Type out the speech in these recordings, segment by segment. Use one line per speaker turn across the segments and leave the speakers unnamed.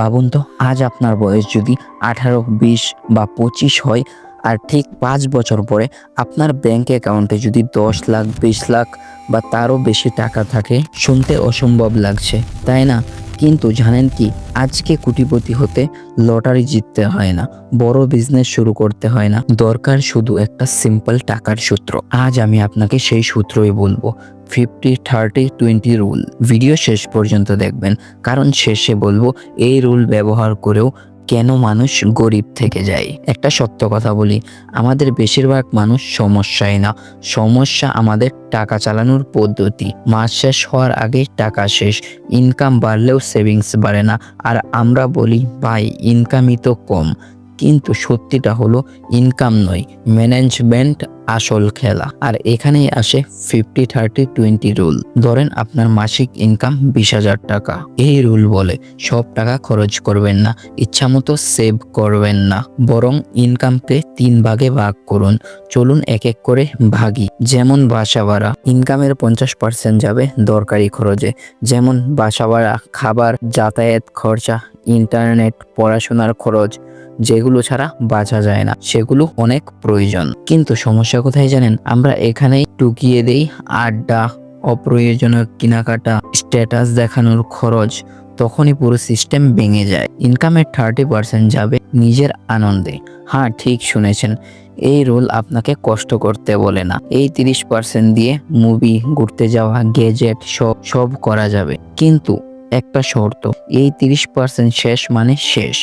ভাবুন তো, আজ আপনার বয়স যদি আঠারো, বিশ বা পঁচিশ হয় আর ঠিক পাঁচ বছর পরে আপনার ব্যাংক অ্যাকাউন্টে যদি দশ লাখ, বিশ লাখ বা তারও বেশি টাকা থাকে, শুনতে অসম্ভব লাগছে, তাই না? কিন্তু জানেন কি, আজকে কোটিপতি হতে লটারি জিততে হয় না, বড় বিজনেস শুরু করতে হয় না, দরকার শুধু একটা সিম্পল টাকার সূত্র। আজ আমি আপনাকে সেই সূত্রই বলব fifty thirty twenty rule video শেষ পর্যন্ত দেখবেন, কারণ শেষে বলব, এই রুল ব্যবহার করেও কেন মানুষ গরিব থেকে যায়? একটা সত্য কথা বলি, আমাদের বেশিরভাগ মানুষ সমস্যায় না। সমস্যা আমাদের টাকা চালানোর পদ্ধতি। মাস শেষ হওয়ার আগে টাকা শেষ ইনকাম বাড়লেও সেভিংস বাড়ে না। আর আমরা বলি, ভাই ইনকামই তো কম। কিন্তু সত্যিটা হলো ইনকাম নয় ম্যানেজমেন্ট আসল খেলা। আর এখানেই আসে ফিফটি থার্টি টোয়েন্টি রুল ধরেন আপনার মাসিক ইনকাম বিশ হাজার টাকা। এই রুল বলে, সব টাকা খরচ করবেন না ইচ্ছামতো সেভ করবেন না। বরং ইনকামকে তিন ভাগে ভাগ করুন। চলুন এক এক করে ভাগি। যেমন বাসা ভাড়া ইনকামের পঞ্চাশ পার্সেন্ট যাবে দরকারি খরচে। যেমন বাসা ভাড়া, খাবার, যাতায়াত খরচা ইন্টারনেট, পড়াশোনার খরচ, যেগুলো ছাড়া বাঁচা যায় না, সেগুলো অনেক প্রয়োজন। কিন্তু সমস্যা কোথায় জানেন? আমরা এখানেই টুকিয়ে দেই আড্ডা, অপ্রয়োজনীয় কেনাকাটা, স্ট্যাটাস দেখানোর খরচ, তখনই পুরো সিস্টেম ভেঙে যায়। ইনকামের থার্টি পার্সেন্ট যাবে নিজের আনন্দে। হ্যাঁ ঠিক শুনেছেন। এই রোল আপনাকে কষ্ট করতে বলে না। এই তিরিশ পার্সেন্ট দিয়ে মুভি, ঘুরতে যাওয়া, গেজেট, সব সব করা যাবে। কিন্তু একটা শর্ত, এই তিরিশ পার্সেন্ট শেষ মানে শেষ।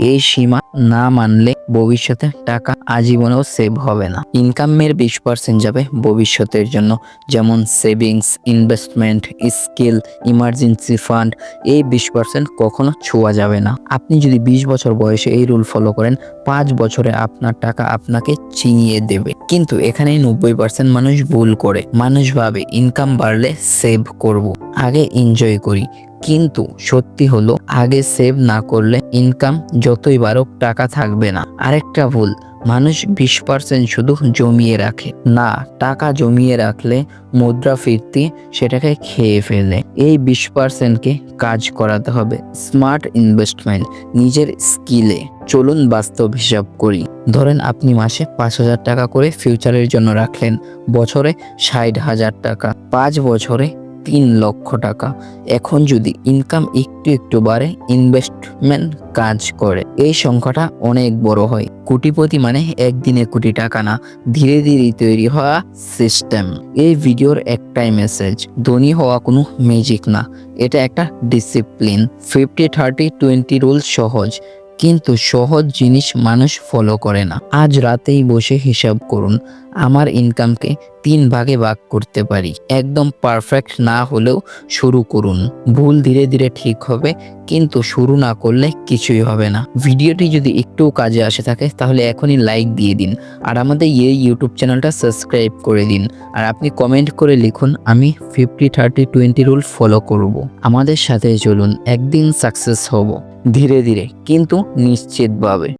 এই সীমা না মানলে ভবিষ্যতে টাকা আজীবনেও সেভ হবে না। ইনকামের বিশ পার্সেন্ট যাবে ভবিষ্যতের জন্য, যেমন savings investment skill emergency fund এই বিশ পার্সেন্ট কখনো ছোঁয়া যাবে না। আপনি যদি বিশ বছর বয়সে এই রুল ফলো করেন, পাঁচ বছরে আপনার টাকা আপনাকে চিনিয়ে দেবে। কিন্তু এখানে নব্বই পার্সেন্ট মানুষ ভুল করে। মানুষ ভাবে ইনকাম বাড়লে সেভ করব। আগে এনজয় করি। কিন্তু সত্যি হলো, আগে সেভ না করলে ইনকাম যতই বাড়ুক টাকা থাকবে না। আরেকটা ভুল, মানুষ বিশ পার্সেন্ট শুধু জমিয়ে রাখে, না, টাকা জমিয়ে রাখলে মুদ্রা ফিরতি সেটাকে খেয়ে ফেলে। এই বিশ পার্সেন্টকে কাজ করাতে হবে স্মার্ট ইনভেস্টমেন্ট নিজের স্কিলে চলুন বাস্তব হিসাব করি। ধরেন আপনি মাসে পাঁচ হাজার টাকা করে ফিউচারের জন্য রাখলেন, বছরে ষাট হাজার টাকা। পাঁচ বছরে তিন লক্ষ টাকা। এখন যদি ইনকাম একটু একটু বাড়ে ইনভেস্টমেন্ট কাজ করে। এই সংখ্যাটা অনেক বড় হয়। কোটিপতি মানে একদিনে কোটি টাকা না, ধীরে ধীরে তৈরি হওয়া সিস্টেম এই ভিডিওর একটাই মেসেজ ধনী হওয়া কোনো ম্যাজিক না। এটা একটা discipline fifty thirty twenty rule সহজ। কিন্তু সহজ জিনিস মানুষ ফলো করে না। আজ রাতেই বসে হিসাব করুন, আমার ইনকামকে তিন ভাগে ভাগ করতে পারি। একদম পারফেক্ট না হলেও শুরু করুন। ভুল ধীরে ধীরে ঠিক হবে, কিন্তু শুরু না করলে কিছুই হবে না। ভিডিওটি যদি একটু কাজে আসে থাকে, তাহলে এখনই লাইক দিয়ে দিন। আর আমাদের এই ইউটিউব চ্যানেলটা সাবস্ক্রাইব করে দিন। আর আপনি কমেন্ট করে লিখুন, আমি fifty thirty twenty rule follow করব। আমাদের সাথে চলুন, একদিন সাকসেস হব। ধীরে ধীরে কিন্তু নিশ্চিতভাবে।